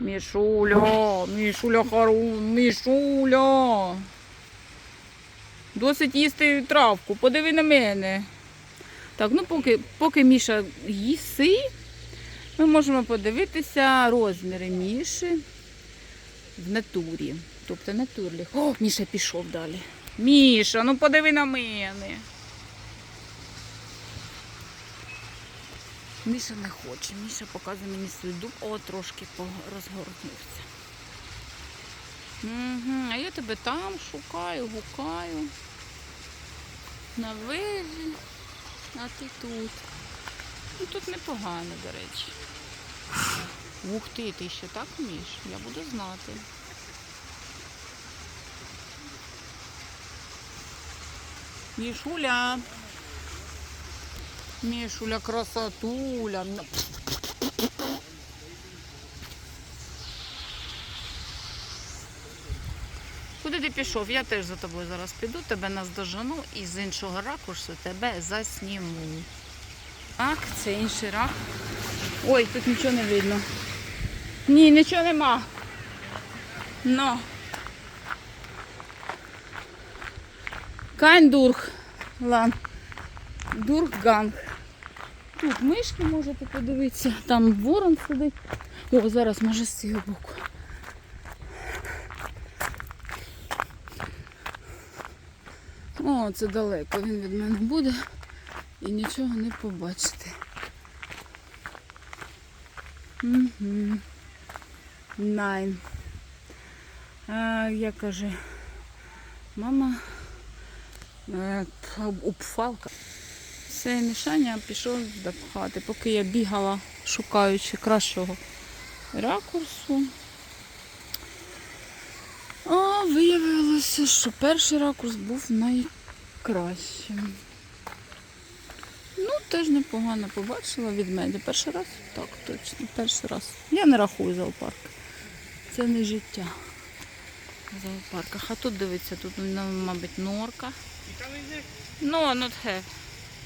Мішуля, Мішуля хару, Мішуля. Досить їсти травку, подиви на мене. Так, ну поки, поки Міша їси, ми можемо подивитися розміри Міші в натурі. Тобто натурлі. О, Міша пішов далі. Міша, ну подиви на мене. Міша не хоче. Міша показує мені свій дуб. О, трошки розгорнувся. Угу. А я тебе там шукаю, гукаю. На вежі, а ти тут. Ну тут непогано, до речі. Ух ти, ти ще так вмієш? Я буду знати. Мішуля. Мішуля красотуля. Куди ти пішов? Я теж за тобою зараз піду, тебе наздожену і з іншого ракурсу тебе засніму. Так, це інший рак. Ой, тут нічого не видно. Ні, нічого нема. Но. Кайн дург. Лан. Дурганг. Тут мишки можете подивитися. Там ворон сидить. О, зараз може з цього боку. О, це далеко він від мене буде і нічого не побачите. Угу. Найн. А, я каже, мама е, обфалка. Все мішання пішов до хати, поки я бігала, шукаючи кращого ракурсу. А виявилося, що перший ракурс був найкращим. Ну, теж непогано побачила від мене. Перший раз? Так, точно, перший раз. Я не рахую зоопарк. Це не життя в зоопарках. А тут дивиться, тут, ну, мабуть, норка. No, not have.